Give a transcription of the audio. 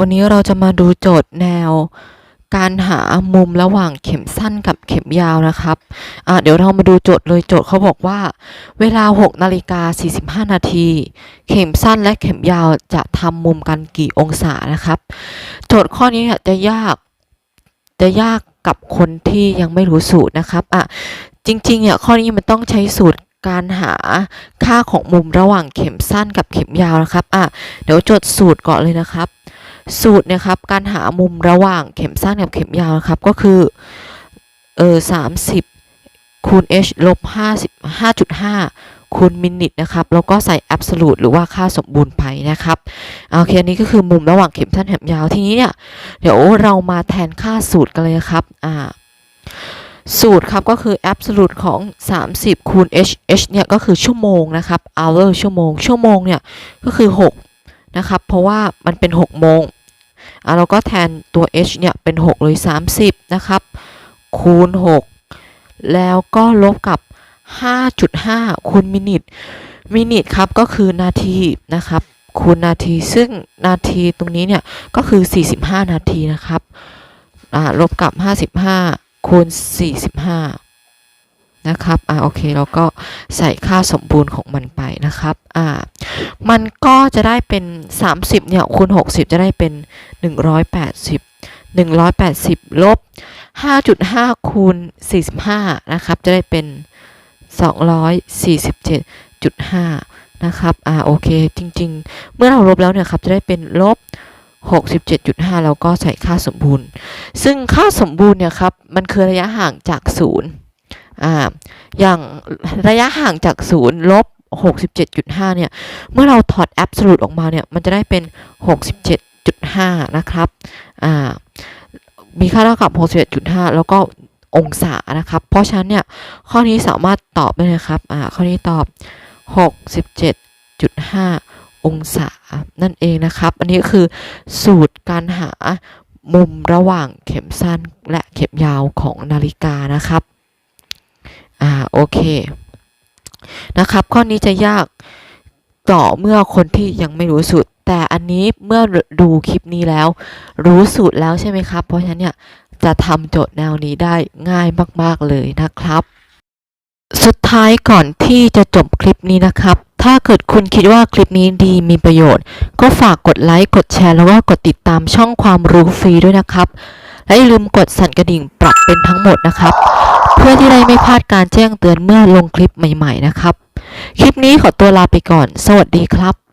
วันนี้เราจะมาดูโจทย์แนว การหามุมระหว่างเข็มสั้นกับเข็มยาวนะครับเดี๋ยวเรามาดูโจทย์เลยโจทย์เขาบอกว่า เวลา 6นาฬิกา45 นาที เข็มสั้นและเข็มยาวจะทำมุมกันกี่องศานะครับ โจทย์ข้อนี้จะยากจะยากกับคนที่ยังไม่รู้สูตรนะครับอะจริงๆเนี่ยข้อนี้มันต้องใช้สูตรการหาค่าของมุมระหว่างเข็มสั้นกับเข็มยาวนะครับอะเดี๋ยวจดสูตรก่อนเลยนะครับ สูตรนะครับการหามุมระหว่างเข็มสั้นกับเข็มยาวนะครับก็คือเออสามสิบคูณ h ลบห้าสิบห้าจุดห้าคูณมินิทนะครับแล้วก็ใส่ absolute หรือว่าค่าสมบูรณ์ไปนะครับโอเคอันนี้ก็คือมุมระหว่างเข็มสั้นเข็มยาวทีนี้เนี่ยเดี๋ยวเรามาแทนค่าสูตรกันเลยครับอ่าสูตรครับก็คือ absolute ของ 30 คูณ h h เนี่ยก็คือชั่วโมงนะครับ hour ชั่วโมง ชั่วโมงเนี่ยก็คือ 6 นะครับ เพราะว่ามันเป็น 6 โมง อะเราก็แทนตัว h เนี่ยเป็น 6 เลย 30 นะครับ คูณ 6 แล้วก็ลบกับ 5.5 คูณมินิทมินิทครับก็คือนาทีนะครับ คูณนาทีซึ่งนาทีตรงนี้เนี่ยก็คือ 45 นาทีนะครับอ่าลบกับ 55 คูณ 45 นะครับอ่าโอเคเราก็ใส่ค่าสมบูรณ์ของมันไปนะครับอ่า มันก็จะได้เป็น 30เนี่ยคูณ60 จะได้เป็น 180 180 ลบ 5.5 คูณ 45 นะครับ จะได้เป็น 247.5 นะครับ อ่า โอเค จริง ๆ เมื่อเราลบแล้วเนี่ยครับ จะได้เป็นลบ 67.5 แล้วก็ใส่ค่าสมบูรณ์ ซึ่งค่าสมบูรณ์เนี่ยครับ มันคือระยะห่างจากศูนย์อ่า อย่างระยะห่างจากศูนย์ลบ 67.5 เนี่ย เมื่อเราถอด absolute ออกมาเนี่ย มันจะได้เป็น 67.5 นะครับ อ่า มีค่าเท่ากับ 61.5 แล้วก็องศานะครับ เพราะฉะนั้นเนี่ย ข้อนี้สามารถตอบได้เลยครับ อ่า ข้อนี้ตอบ 67.5 องศา นั่นเองนะครับ อันนี้คือสูตรการหามุมระหว่างเข็มสั้นและเข็มยาวของนาฬิกานะครับ อ่า โอเค นะครับ ข้อนี้จะยากต่อเมื่อคนที่ยังไม่รู้สูตร แต่อันนี้เมื่อดูคลิปนี้แล้ว รู้สูตรแล้วใช่ไหมครับ เพราะฉะนั้นเนี่ยจะทำโจทย์แนวนี้ได้ง่ายมาก ๆ เลยนะครับ สุดท้ายก่อนที่จะจบคลิปนี้นะครับ ถ้าเกิดคุณคิดว่าคลิปนี้ดีมีประโยชน์ ก็ฝากกดไลค์ กดแชร์แล้วก็กดติดตามช่องความรู้ฟรีด้วยนะครับ และอย่าลืมกดสั่นกระดิ่งปรับเป็นทั้งหมดนะครับ เพื่อที่ได้ไม่พลาดการแจ้งเตือนเมื่อลงคลิปใหม่ ๆ นะครับ คลิปนี้ขอตัวลาไปก่อน สวัสดีครับ